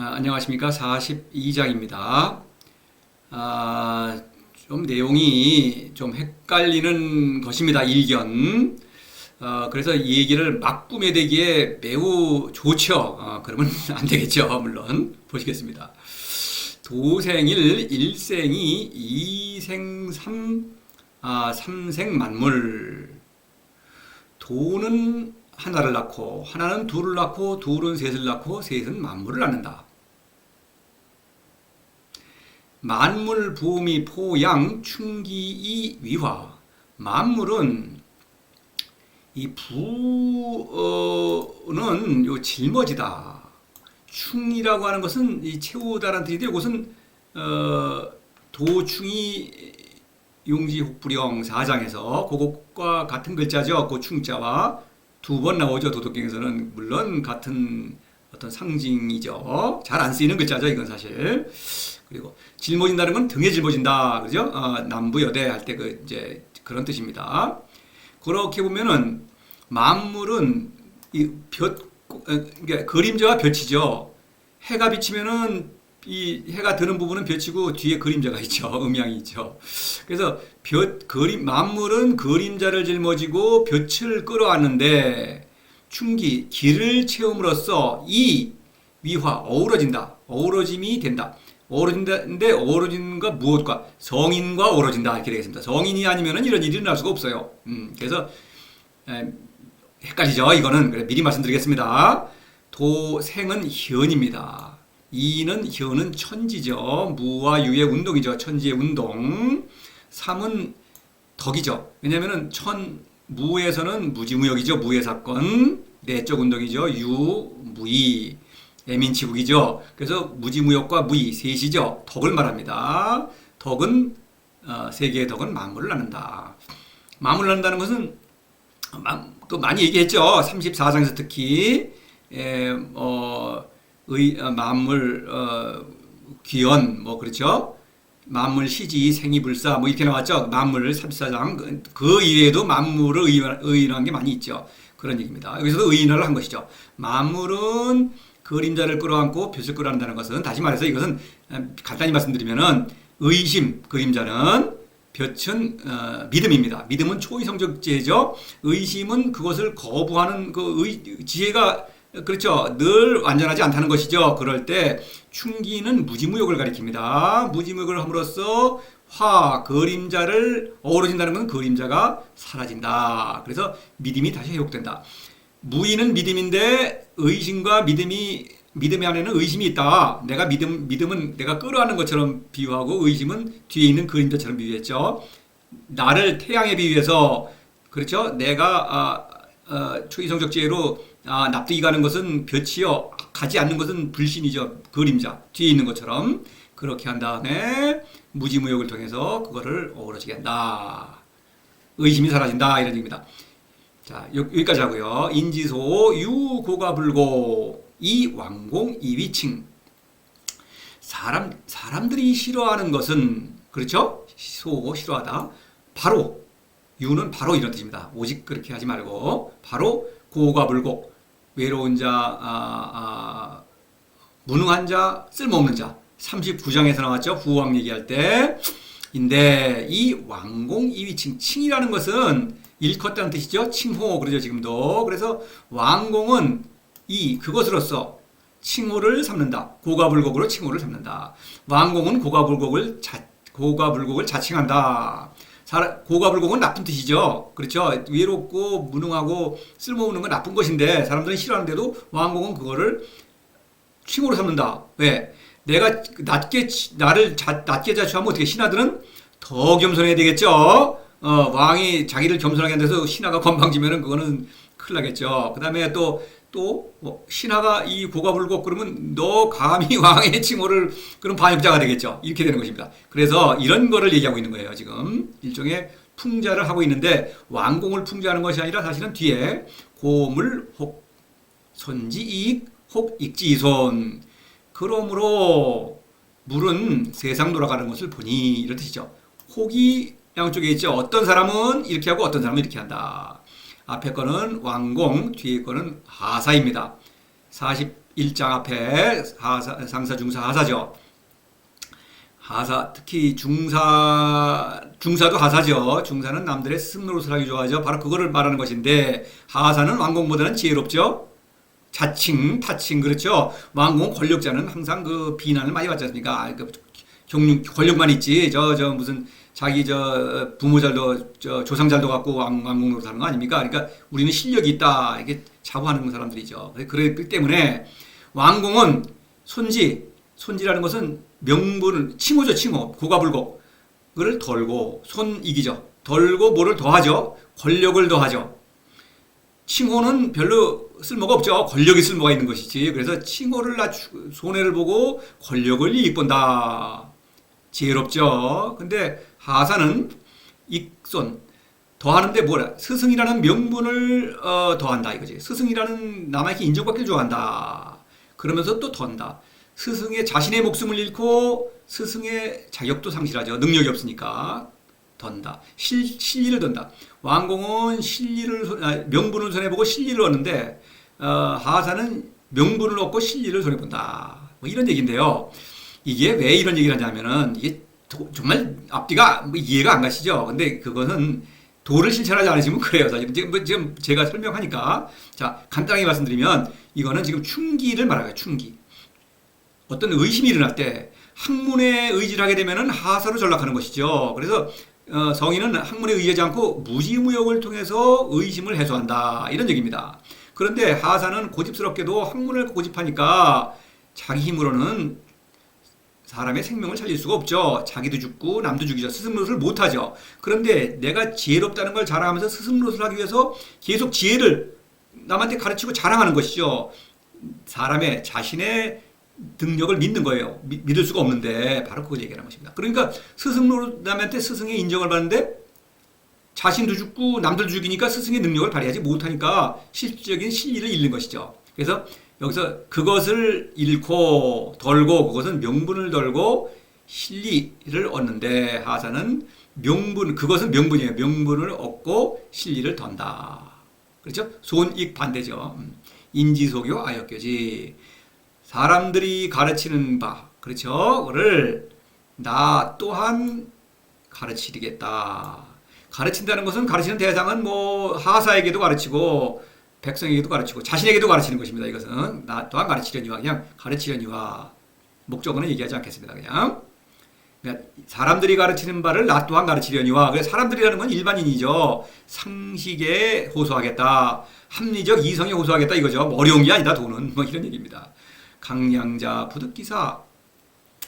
아, 안녕하십니까. 42장입니다. 아, 좀 내용이 좀 헷갈리는 것입니다. 일견. 어, 그래서 이 얘기를 막 꾸며대기에 매우 좋죠. 어, 그러면 안 되겠죠. 물론. 보시겠습니다. 도생일 일생이 이생 삼, 아, 삼생 만물. 도는 하나를 낳고 하나는 둘을 낳고 둘은 셋을 낳고 셋은 만물을 낳는다. 만물 부미 포양 충기이 위화 만물은 이 부는 요 짊어지다. 충이라고 하는 것은 이 채우다라는 뜻인데 이것은 어, 도충이 용지혹불영 사장에서 그것과 같은 글자죠. 그 충자와 두 번 나오죠. 도덕경에서는 물론 같은 어떤 상징이죠. 잘 안 쓰이는 글자죠. 이건 사실. 그리고 짊어진다는 건 등에 짊어진다. 그죠? 어, 남부여대 할 때 그 이제 그런 뜻입니다. 그렇게 보면은 만물은 이 볕, 어, 그러니까 그림자와 볕이죠. 해가 비치면은 이 해가 드는 부분은 볕이고 뒤에 그림자가 있죠. 음양이 있죠. 그래서 볕 그림 만물은 그림자를 짊어지고 볕을 끌어안는데 충기 길을 채움으로써 이 위화 어우러진다. 어우러짐이 된다. 어우러진다인데 어우러진과 무엇과 성인과 어우러진다 이렇게 되겠습니다. 성인이 아니면은 이런 일이 일어날 수가 없어요. 음, 그래서 에, 헷갈리죠. 이거는 그래 미리 말씀드리겠습니다. 도생은 현입니다. 이는 현은 천지죠. 무와 유의 운동이죠. 천지의 운동. 삼은 덕이죠. 왜냐면은 천 무에서는 무지무역이죠. 무의 사건. 내적 운동이죠. 유 무이 애민치국이죠. 그래서 무지무역과 무이 셋이죠. 덕을 말합니다. 덕은 어, 세계의 덕은 만물을 낳는다. 만물을 낳는다는 것은 마- 또 많이 얘기했죠. 34장에서 특히 에, 어, 의, 어, 만물 어, 귀연 뭐 그렇죠. 만물 시지 생이불사 뭐 이렇게 나왔죠. 만물 34장 그, 그 이외에도 만물을 의인- 의인한 게 많이 있죠. 그런 얘기입니다. 여기서도 의인화를 한 것이죠. 만물은 그림자를 끌어안고 볕을 끌어안는다는 것은 다시 말해서 이것은 어, 간단히 말씀드리면은 의심 그림자는 볕은 어, 믿음입니다. 믿음은 초이성적 지혜죠. 의심은 그것을 거부하는 그 의, 지혜가 그렇죠. 늘 완전하지 않다는 것이죠. 그럴 때 충기는 무지무역을 가리킵니다. 무지무역을 함으로써 화 그림자를 어우러진다는 건 그림자가 사라진다. 그래서 믿음이 다시 회복된다. 무의는 믿음인데 의심과 믿음이 믿음 안에는 의심이 있다. 내가 믿음 믿음은 내가 끌어안는 것처럼 비유하고 의심은 뒤에 있는 그림자처럼 비유했죠. 나를 태양에 비유해서 그렇죠. 내가 아, 어, 초이성적 지혜로 아, 납득이 가는 것은 볕이요 가지 않는 것은 불신이죠. 그림자 뒤에 있는 것처럼 그렇게 한 다음에 무지무역을 통해서 그거를 어우러지게 한다. 의심이 사라진다 이런 얘기입니다. 자, 여- 여기까지 하고요. 인지소 유고가 불고 이 왕공 이위층 사람 사람들이 싫어하는 것은 그렇죠? 소고 싫어하다. 바로 유는 바로 이런 뜻입니다. 오직 그렇게 하지 말고 바로 고가불고 외로운 자, 아, 아, 무능한 자, 쓸모없는 자. 39장에서 나왔죠. 후왕 얘기할 때. 인데 이 왕공 이위칭 칭이라는 것은 일컸다는 뜻이죠. 칭호 그러죠 지금도. 그래서 왕공은 이 그것으로서 칭호를 삼는다. 고가불곡으로 칭호를 삼는다. 왕공은 고가불곡을 자, 고가불곡을 자칭한다. 사람- 고가불곡은 나쁜 뜻이죠. 그렇죠. 외롭고 무능하고 쓸모없는 건 나쁜 것인데 사람들은 싫어하는데도 왕공은 그거를 칭호로 삼는다. 왜? 내가 낮게 치- 나를 자, 낮게 자처하면 어떻게 신하들은 더 겸손해야 되겠죠. 어, 왕이 자기를 겸손하게 한데서 신하가 건방지면은 그거는 큰일 나겠죠. 그다음에 또 또 뭐 신하가 이 고가 불고 그러면 너 감히 왕의 칭호를 그럼 반역자가 되겠죠. 이렇게 되는 것입니다. 그래서 이런 거를 얘기하고 있는 거예요. 지금 일종의 풍자를 하고 있는데 왕공을 풍자하는 것이 아니라 사실은 뒤에 고물 혹 손지 이익 혹 익지 이손 그러므로 물은 세상 돌아가는 것을 보니 이런 뜻이죠. 혹이 양쪽에 있죠. 어떤 사람은 이렇게 하고 어떤 사람은 이렇게 한다. 앞에 거는 왕공, 뒤에 거는 하사입니다. 40 일장 앞에 하사, 상사, 중사, 하사죠. 하사 특히 중사 중사도 하사죠. 중사는 남들의 노릇을 하기 좋아하죠. 바로 그거를 말하는 것인데 하사는 왕공보다는 지혜롭죠. 자칭, 타칭 그렇죠. 왕공 권력자는 항상 그 비난을 많이 받지 않습니까? 아, 그 경륜 권력만 있지. 저 저 무슨 자기 저 부모 잘도 저 조상 잘도 갖고 왕 왕공 노릇 하는 거 아닙니까? 그러니까 우리는 실력이 있다. 이게 자부하는 사람들이죠. 그렇기 때문에 왕공은 손지 손지라는 것은 명분을 칭호죠 칭호. 고가불고. 그를 덜고 손 이기죠. 덜고 뭐를 더하죠? 권력을 더하죠. 칭호는 별로 쓸모가 없죠. 권력이 쓸모가 있는 것이지. 그래서 칭호를 낮추 손해를 보고 권력을 이익 본다. 지혜롭죠. 근데 하사는 익손 더하는데 뭐라 스승이라는 명분을 어, 더한다 이거지 스승이라는 남에게 인정받기를 좋아한다 그러면서 또 던다 스승의 자신의 목숨을 잃고 스승의 자격도 상실하죠. 능력이 없으니까 던다. 실, 실리를 던다. 왕공은 실리를 손- 아, 명분을 손해 보고 실리를 얻는데 어, 하사는 명분을 얻고 실리를 손해 본다. 뭐 이런 얘기인데요. 이게 왜 이런 얘기를 하냐면은 이게 도- 정말 앞뒤가 뭐 이해가 안 가시죠. 근데 그것은 도를 실천하지 않으시면 그래요. 사실 지금, 뭐 지금 제가 설명하니까 자 간단하게 말씀드리면 이거는 지금 충기를 말하요. 충기. 어떤 의심이 일어날 때 학문에 의지를 하게 되면은 하사로 전락하는 것이죠. 그래서 어, 성인은 학문에 의하지 않고 무지무역을 통해서 의심을 해소한다 이런 얘기입니다. 그런데 하사는 고집스럽게도 학문을 고집하니까 자기 힘으로는 사람의 생명을 살릴 수가 없죠. 자기도 죽고 남도 죽이죠. 스승 노릇을 못하죠. 그런데 내가 지혜롭다는 걸 자랑하면서 스승 노릇을 하기 위해서 계속 지혜를 남한테 가르치고 자랑하는 것이죠. 사람의 자신의 능력을 믿는 거예요. 미- 믿을 수가 없는데 바로 그걸 얘기하는 것입니다. 그러니까 스승 노릇남한테 스승의 인정을 받는데 자신도 죽고 남들 죽이니까 스승의 능력을 발휘하지 못하니까 실질적인 실리를 잃는 것이죠. 그래서 여기서 그것을 잃고 덜고 그것은 명분을 덜고 실리를 얻는데 하사는 명분 그것은 명분이에요. 명분을 얻고 실리를 던다. 그렇죠? 손익 반대죠. 음. 인지소교 아역교지. 사람들이 가르치는 바, 그렇죠? 그를 나 또한 가르치겠다. 가르친다는 것은 가르치는 대상은 뭐 하사에게도 가르치고 백성에게도 가르치고 자신에게도 가르치는 것입니다. 이것은 나 또한 가르치려니와 그냥 가르치려니와 목적어는 얘기하지 않겠습니다. 그냥 그러니까 사람들이 가르치는 바를 나 또한 가르치려니와 사람들이라는 건 일반인이죠. 상식에 호소하겠다. 합리적 이성에 호소하겠다 이거죠. 뭐 어려운 게 아니다 돈은 뭐 이런 얘기입니다. 강량자 부득기사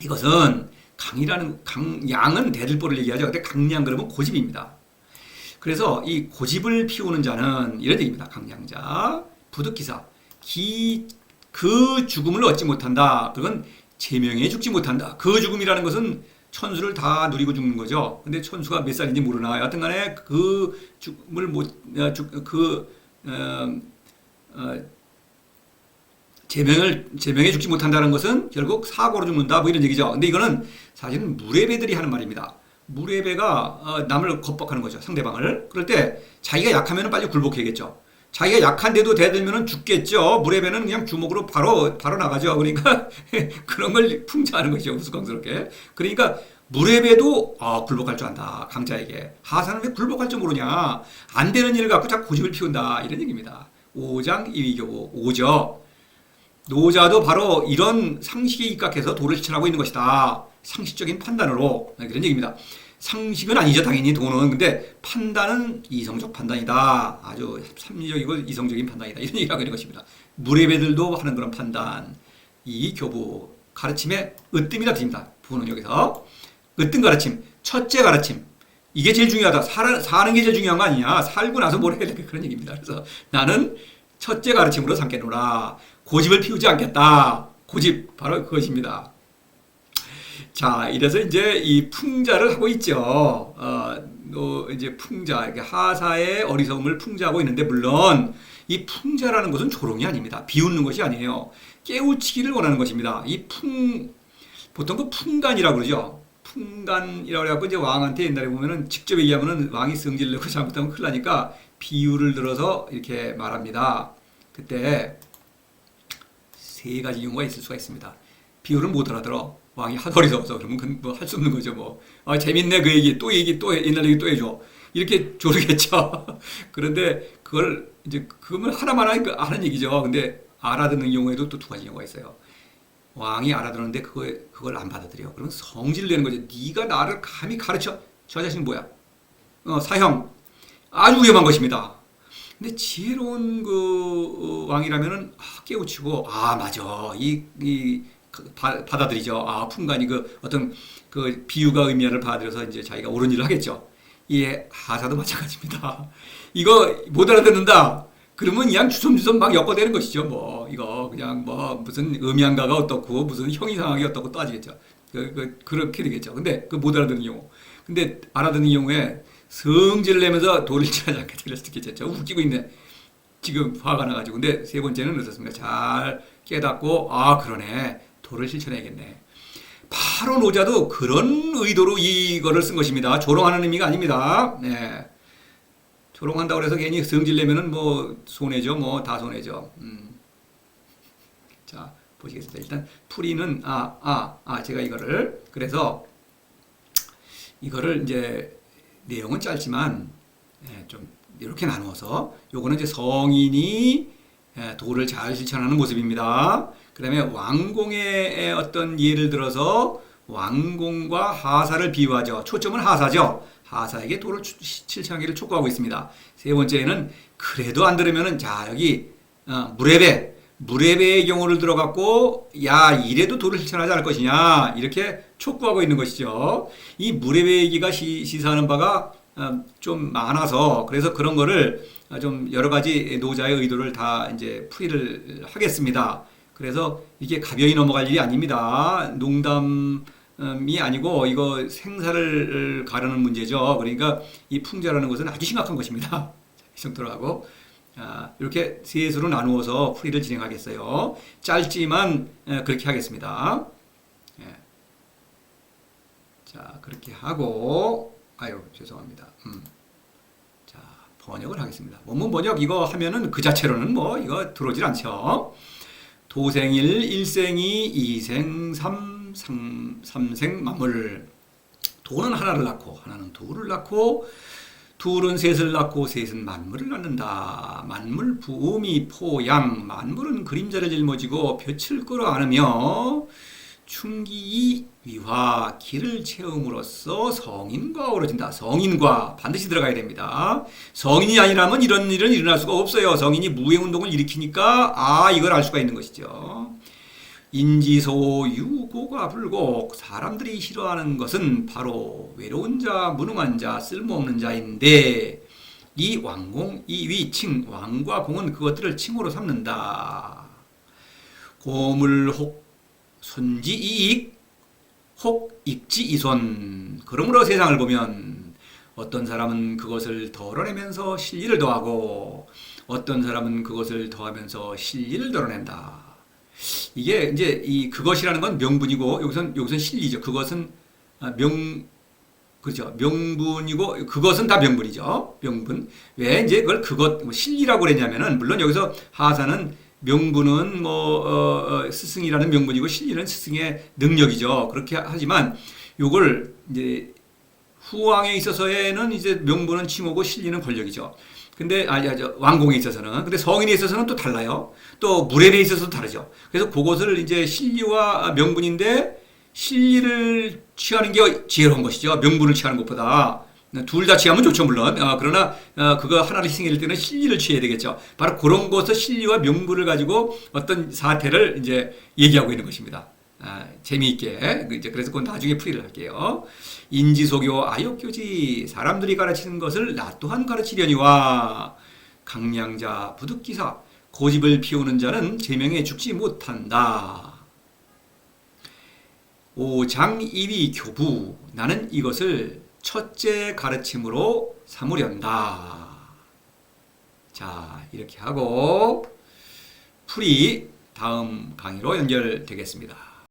이것은 강이라는 강 양은 대들보를 얘기하죠. 근데 강량 그러면 고집입니다. 그래서 이 고집을 피우는 자는 이런 얘기입니다. 강량자 부득기사 기 그 죽음을 얻지 못한다. 그건 제명에 죽지 못한다. 그 죽음이라는 것은 천수를 다 누리고 죽는 거죠. 근데 천수가 몇 살인지 모르나. 여하튼 간에 그 죽음을 못그 어, 어, 제명을 제명에 죽지 못한다는 것은 결국 사고로 죽는다 뭐 이런 얘기죠. 근데 이거는 사실은 무례배들이 하는 말입니다. 무례배가 어, 남을 겁박하는 거죠. 상대방을. 그럴 때 자기가 약하면 빨리 굴복해야겠죠. 자기가 약한데도 대들면 죽겠죠. 무례배는 그냥 주먹으로 바로 바로 나가죠. 그러니까 그런 걸 풍자하는 것이죠. 우스꽝스럽게. 그러니까 무례배도 아, 굴복할 줄 안다. 강자에게. 하사는 왜 굴복할 줄 모르냐. 안 되는 일을 갖고 자꾸 고집을 피운다. 이런 얘기입니다. 오장 이위교보 오죠. 노자도 바로 이런 상식에 입각해서 도를 실천하고 있는 것이다. 상식적인 판단으로 그런 얘기입니다. 상식은 아니죠, 당연히 돈은. 근데 판단은 이성적 판단이다. 아주 합리적이고 이성적인 판단이다. 이런 얘기를 하고 있는 것입니다. 무례배들도 하는 그런 판단. 이 교부 가르침의 으뜸이다 드립니다. 부는 여기서. 으뜸 가르침. 첫째 가르침. 이게 제일 중요하다. 살, 사는 게 제일 중요한 거 아니냐. 살고 나서 뭘 해야 돼. 그런 얘기입니다. 그래서 나는 첫째 가르침으로 삼겠노라. 고집을 피우지 않겠다. 고집. 바로 그것입니다. 자, 이래서 이제 이 풍자를 하고 있죠. 어, 또 이제 풍자, 하사의 어리석음을 풍자하고 있는데, 물론 이 풍자라는 것은 조롱이 아닙니다. 비웃는 것이 아니에요. 깨우치기를 원하는 것입니다. 이 풍, 보통 그 풍간이라고 그러죠. 풍간이라고 해갖고 이제 왕한테 옛날에 보면은 직접 얘기하면은 왕이 성질을 내고 잘못하면 큰일 나니까 비유를 들어서 이렇게 말합니다. 그때 세 가지 경우가 있을 수가 있습니다. 비유를 못 알아들어. 왕이 하덜이 없어. 그러면 그건 뭐할 수 없는 거죠. 뭐. 아, 재밌네. 그 얘기. 또 얘기 또 해. 옛날 얘기 또 해줘. 이렇게 조르겠죠. 그런데 그걸 이제 그러면 하나만 거- 하는 얘기죠. 근데 알아듣는 경우에도 또 두 가지 경우가 있어요. 왕이 알아들었는데 그거 그걸 안 받아들여. 그러면 성질 내는 거죠. 네가 나를 감히 가르쳐. 저 자식은 뭐야? 어, 사형. 아주 위험한 것입니다. 근데 지혜로운 그 어, 왕이라면은 아, 깨우치고 아 맞아 이 이 받아들이죠. 아 풍간이 그 어떤 그 비유가 의미를 받아들여서 이제 자기가 옳은 일을 하겠죠. 예 하사도 마찬가지입니다. 이거 못 알아듣는다. 그러면 그냥 주섬주섬 막 엮어대는 것이죠. 뭐 이거 그냥 뭐 무슨 음양가가 어떻고 무슨 형이상하게 어떻고 따지겠죠. 그, 그, 그렇게 되겠죠. 근데 그 못 알아듣는 경우. 근데 알아듣는 경우에 성질을 내면서 도를 치하지 않게 될 수도 있겠죠. 웃기고 있네. 지금 화가 나가지고. 근데 세 번째는 어떻습니까? 잘 깨닫고, 아, 그러네. 도를 실천해야겠네. 바로 노자도 그런 의도로 이거를 쓴 것입니다. 조롱하는 의미가 아닙니다. 네. 조롱한다고 해서 괜히 성질 내면은 뭐 손해죠. 뭐 다 손해죠. 음. 자, 보시겠습니다. 일단 풀이는 아, 아, 아 제가 이거를 그래서 이거를 이제 내용은 짧지만 예, 좀 이렇게 나누어서 요거는 이제 성인이 예, 도를 잘 실천하는 모습입니다. 그 다음에 왕공의 어떤 예를 들어서 왕공과 하사를 비유하죠. 초점은 하사죠. 하사에게 도를 추- 실천하기를 촉구하고 있습니다. 세 번째는 그래도 안 들으면은 자 여기 어, 무레베 무레베의 경우를 들어갖고 야 이래도 도를 실천하지 않을 것이냐 이렇게 촉구하고 있는 것이죠. 이 무레베 얘기가 시, 시사하는 바가 어, 좀 많아서 그래서 그런 거를 어, 좀 여러 가지 노자의 의도를 다 이제 풀이를 하겠습니다. 그래서 이게 가벼이 넘어갈 일이 아닙니다. 농담이 아니고 이거 생사를 가르는 문제죠. 그러니까 이 풍자라는 것은 아주 심각한 것입니다. 이 정도로 하고 아, 이렇게 셋으로 나누어서 풀이를 진행하겠어요. 짧지만 에, 그렇게 하겠습니다. 예. 자 그렇게 하고 아유 죄송합니다. 음. 자 번역을 하겠습니다. 원문 번역 이거 하면은 그 자체로는 뭐 이거 들어오질 않죠. 도생일 일생이 이생 삼, 삼, 삼생 만물 도는 하나를 낳고 하나는 둘을 낳고 둘은 셋을 낳고 셋은 만물을 낳는다. 만물 부음이 포양 만물은 그림자를 짊어지고 볕을 끌어안으며 충기 위화 기를 채움으로써 성인과 어우러진다. 성인과 반드시 들어가야 됩니다. 성인이 아니라면 이런 일은 일어날 수가 없어요. 성인이 무해 운동을 일으키니까 아 이걸 알 수가 있는 것이죠. 인지소 유고가 불고 사람들이 싫어하는 것은 바로 외로운 자, 무능한 자, 쓸모없는 자인데 이 왕공, 이 위칭, 왕과 공은 그것들을 칭호로 삼는다. 고물혹 손지 이익 혹 익지 이손 그러므로 세상을 보면 어떤 사람은 그것을 덜어내면서 실리를 더하고 어떤 사람은 그것을 더하면서 실리를 덜어낸다. 이게 이제 이 그것이라는 건 명분이고 여기선 여기선 실리죠. 그것은 아, 명 그렇죠. 명분이고 그것은 다 명분이죠. 명분. 왜 이제 그걸 그것 뭐 실리라고 그랬냐면은 물론 여기서 하사는 명분은 뭐 어, 어, 스승이라는 명분이고 실리는 스승의 능력이죠. 그렇게 하지만 요걸 이제 후왕에 있어서에는 이제 명분은 칭호고 실리는 권력이죠. 근데 아니 저 왕공에 있어서는 근데 성인에 있어서는 또 달라요. 또 무례에 있어서도 다르죠. 그래서 그것을 이제 실리와 명분인데 실리를 취하는 게 지혜로운 것이죠. 명분을 취하는 것보다 둘 다 취하면 좋죠 물론. 어, 그러나 어, 그거 하나를 희생할 때는 실리를 취해야 되겠죠. 바로 그런 것을 실리와 명분을 가지고 어떤 사태를 이제 얘기하고 있는 것입니다. 아, 재미있게 그 이제 그래서 그건 나중에 풀이를 할게요. 인지소교 아역교지 사람들이 가르치는 것을 나 또한 가르치려니와 강량자 부득기사 고집을 피우는 자는 제명에 죽지 못한다. 오장이위 교부 나는 이것을 첫째 가르침으로 삼으련다. 자 이렇게 하고 풀이 다음 강의로 연결되겠습니다.